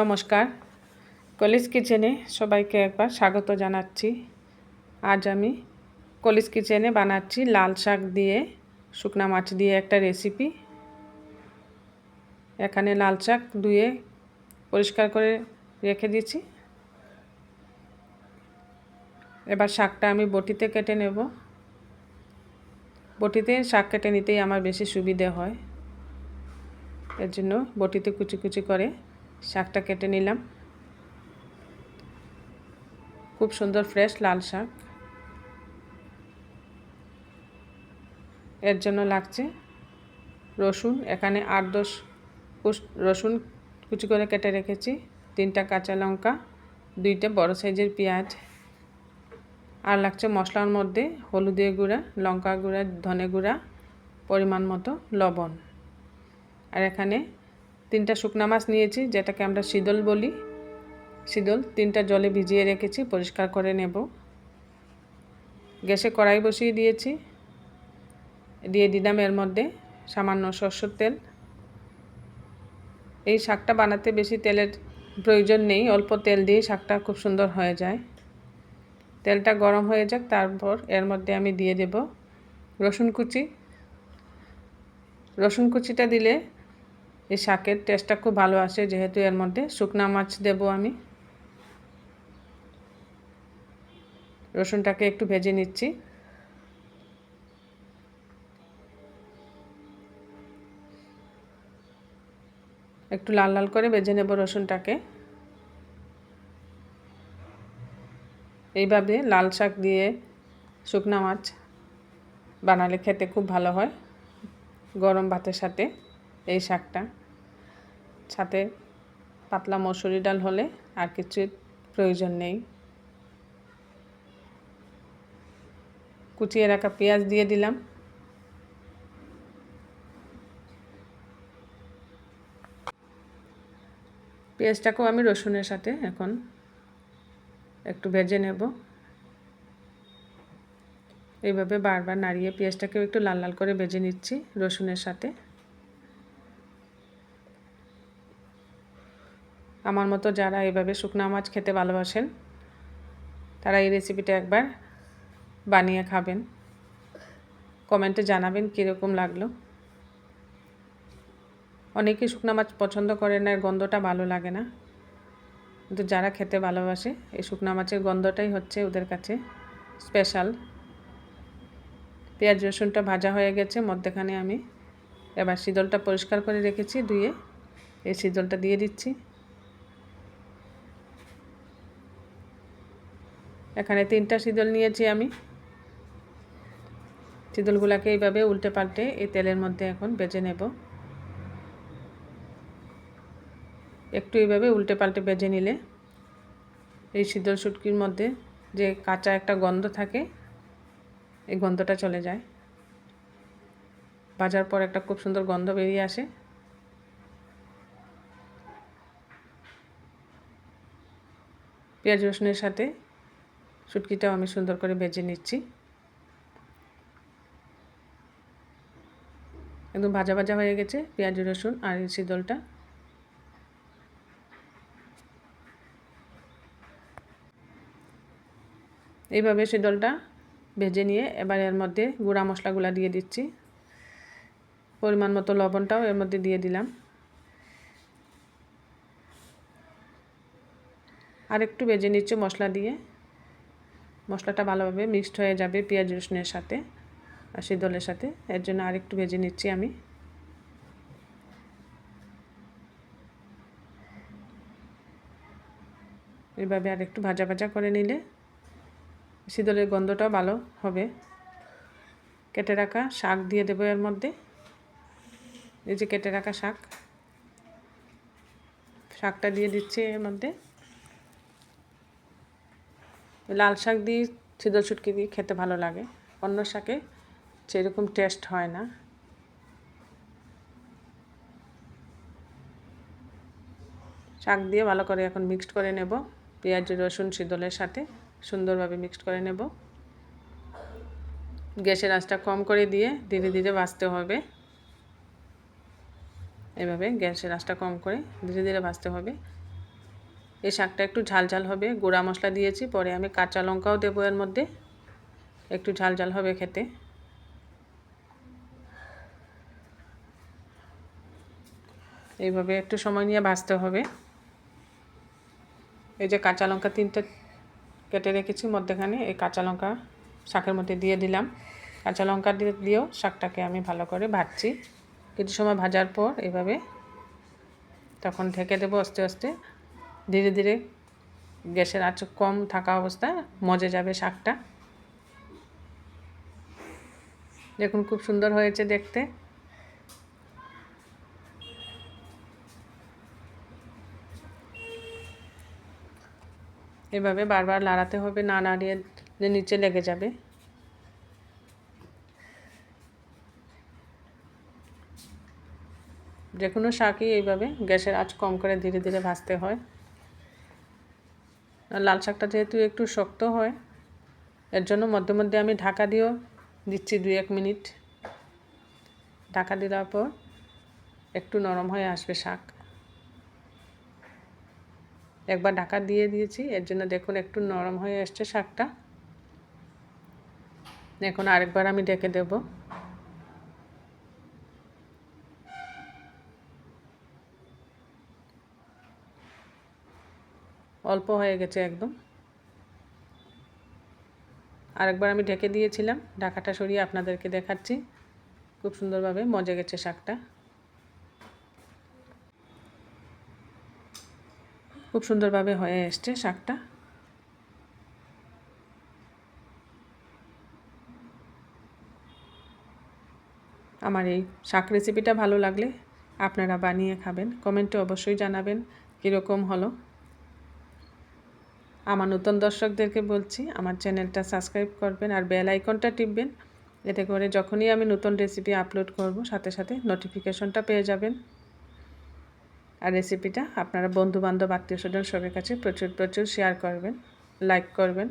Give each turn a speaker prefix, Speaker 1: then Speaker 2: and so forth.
Speaker 1: নমস্কার। কলিস কিচেনে সবাইকে একবার স্বাগত জানাচ্ছি। আজ আমি কলিস কিচেনে বানাচ্ছি লাল শাক দিয়ে, শুকনা মাছ দিয়ে একটা রেসিপি এখানে লাল শাক ধুয়ে পরিষ্কার করে রেখে দিয়েছি। এবার শাকটা আমি বটিতে কেটে নেব। বটিতে শাক কেটে নিতেই আমার বেশি সুবিধে হয়। এর জন্য বটিতে কুচি কুচি করে শাকটা কেটে নিলাম। খুব সুন্দর ফ্রেশ লাল শাক। এর জন্য লাগছে রসুন। এখানে আট দশ রসুন কুচি করে কেটে রেখেছি। তিনটা কাঁচা লঙ্কা, দুইটা বড় সাইজের পেঁয়াজ। আর লাগছে মশলার মধ্যে হলুদের গুঁড়া, লঙ্কা গুঁড়া, ধনে গুঁড়া, পরিমাণ মতো লবণ। আর এখানে তিনটা শুকনা মাছ নিয়েছি, যেটাকে আমরা শীতল বলি। শীতল, তিনটা জলে ভিজিয়ে রেখেছি, পরিষ্কার করে নেব। গ্যাসে কড়াই বসিয়ে দিয়েছি। দিয়ে দিলাম এর মধ্যে সামান্য সর্ষের তেল। এই শাকটা বানাতে বেশি তেলের প্রয়োজন নেই, অল্প তেল দিয়ে শাকটা খুব সুন্দর হয়ে যায়। তেলটা গরম হয়ে যাক, তারপর এর মধ্যে আমি দিয়ে দেব রসুন কুচি। রসুন কুচিটা দিলে এই শাকের টেস্টটা খুব ভালো আসে, যেহেতু এর মধ্যে শুকনা মাছ দেব আমি। রসুনটাকে একটু ভেজে নিচ্ছি। একটু লাল লাল করে ভেজে নেব রসুনটাকে। এইভাবে লাল শাক দিয়ে শুকনা মাছ বানালে খেতে খুব ভালো হয়, গরম ভাতের সাথে এই শাকটা। সাথে পাতলা মসুরি ডাল হলে আর কিছু প্রয়োজন নেই। কুচিয়ে রাখা পেঁয়াজ দিয়ে দিলাম। পেঁয়াজটাকেও আমি রসুনের সাথে এখন একটু ভেজে নেব। এইভাবে বারবার নাড়িয়ে পেঁয়াজটাকেও একটু লাল লাল করে ভেজে নিচ্ছি রসুনের সাথে। আমার মতো যারা এভাবে শুকনা মাছ খেতে ভালোবাসেন, তারা এই রেসিপিটা একবার বানিয়ে খাবেন। কমেন্টে জানাবেন কীরকম লাগল। অনেকেই শুকনা মাছ পছন্দ করে না, এর গন্ধটা ভালো লাগে না। কিন্তু যারা খেতে ভালোবাসে, এই শুকনা মাছের গন্ধটাই হচ্ছে ওদের কাছে স্পেশাল পেঁয়াজ, রসুনটা ভাজা হয়ে গেছে, মধ্যেখানে আমি এবার শীতলটা পরিষ্কার করে রেখেছি, ধুয়ে এই শীতলটা দিয়ে দিচ্ছি। এখানে তিনটা শীতল নিয়েছি আমি। শীতলগুলোকে এইভাবে উল্টে পাল্টে এই তেলের মধ্যে এখন বেজে নেব। একটু এইভাবে উল্টে পাল্টে বেজে নিলে এই শীতল শুটকির মধ্যে যে কাঁচা একটা গন্ধ থাকে, এই গন্ধটা চলে যায়। ভাজার পর একটা খুব সুন্দর গন্ধ বেরিয়ে আসে। পেঁয়াজ রসুনের সাথে শুটকিটাও আমি সুন্দর করে ভেজে নিচ্ছি। একদম ভাজা ভাজা হয়ে গেছে পেঁয়াজ, রসুন আর শীতলটা এইভাবে শীতলটা ভেজে নিয়ে এবার এর মধ্যে গুঁড়া মশলাগুলো দিয়ে দিচ্ছি। পরিমাণ মতো লবণটাও এর মধ্যে দিয়ে দিলাম। আর একটু ভেজে নিচ্ছি মশলা দিয়ে। মশলাটা ভালোভাবে মিক্সড হয়ে যাবে পেঁয়াজ রসুনের সাথে আর শীতলের সাথে। এর জন্য আরেকটু ভেজে নিচ্ছি আমি। এভাবে আর একটু ভাজা ভাজা করে নিলে শীতলের গন্ধটাও ভালো হবে। কেটে রাখা শাক দিয়ে দেবো এর মধ্যে। এই যে কেটে রাখা শাক, শাকটা দিয়ে দিচ্ছি এর মধ্যে। লাল শাক দিয়ে শীতল ছুটকি দিয়ে খেতে ভালো লাগে। অন্য শাকে সেরকম টেস্ট হয় না। শাক দিয়ে ভালো করে এখন মিক্সড করে নেব। পেঁয়াজ, রসুন, শীতলের সাথে সুন্দরভাবে মিক্সড করে নেব। গ্যাসের আঁচটা কম করে দিয়ে ধীরে ধীরে ভাজতে হবে। এভাবে গ্যাসের আঁচটা কম করে ধীরে ধীরে ভাজতে হবে। এই শাকটা একটু ঝাল ঝাল হবে। গুঁড়া মশলা দিয়েছি, পরে আমি কাঁচা লঙ্কাও দেবো এর মধ্যে। একটু ঝাল ঝাল হবে খেতে। এইভাবে একটু সময় নিয়ে ভাজতে হবে। এই যে কাঁচা লঙ্কা তিনটে কেটে রেখেছি, মধ্যেখানে এই কাঁচা লঙ্কা শাকের মধ্যে দিয়ে দিলাম। কাঁচা লঙ্কা দিয়ে দিয়েও শাকটাকে আমি ভালো করে ভাজছি। কিছু সময় ভাজার পর এভাবে তখন ঢেকে দেবো আস্তে আস্তে। ধীরে ধীরে গ্যাসের আঁচ কম থাকা অবস্থায় মজে যাবে শাকটা। দেখুন, খুব সুন্দর হয়েছে দেখতে। এভাবে বারবার লাড়াতে হবে, না নাড়িয়ে নিচে লেগে যাবে। যে কোনো শাকই এইভাবে গ্যাসের আঁচ কম করে ধীরে ধীরে ভাজতে হয়। লাল শাকটা যেহেতু একটু শক্ত হয়, এর জন্য মধ্যে মধ্যে আমি ঢাকা দিয়েও দিচ্ছি দুই এক মিনিট। ঢাকা দেওয়ার পর একটু নরম হয়ে আসবে শাক। একবার ঢাকা দিয়ে দিয়েছি, এর জন্য দেখুন একটু নরম হয়ে এসছে শাকটা। এখন আরেকবার আমি ডেকে দেব। অল্প হয়ে গেছে একদম। আরেকবার আমি ঢেকে দিয়েছিলাম, ঢাকাটা সরিয়ে আপনাদেরকে দেখাচ্ছি। খুব সুন্দরভাবে মজে গেছে শাকটা। খুব সুন্দরভাবে হয়ে এসছে শাকটা। আমার এই শাক রেসিপিটা ভালো লাগলে আপনারা বানিয়ে খাবেন। কমেন্টে অবশ্যই জানাবেন কীরকম হলো। আমার নতুন দর্শকদেরকে বলছি, আমার চ্যানেলটা সাবস্ক্রাইব করবেন আর বেল আইকনটা টিপবেন। এতে করে যখনই আমি নতুন রেসিপি আপলোড করব, সাথে সাথে নোটিফিকেশনটা পেয়ে যাবেন। আর রেসিপিটা আপনারা বন্ধুবান্ধব আত্মীয় স্বজন সবার কাছে প্রচুর প্রচুর শেয়ার করবেন লাইক করবেন।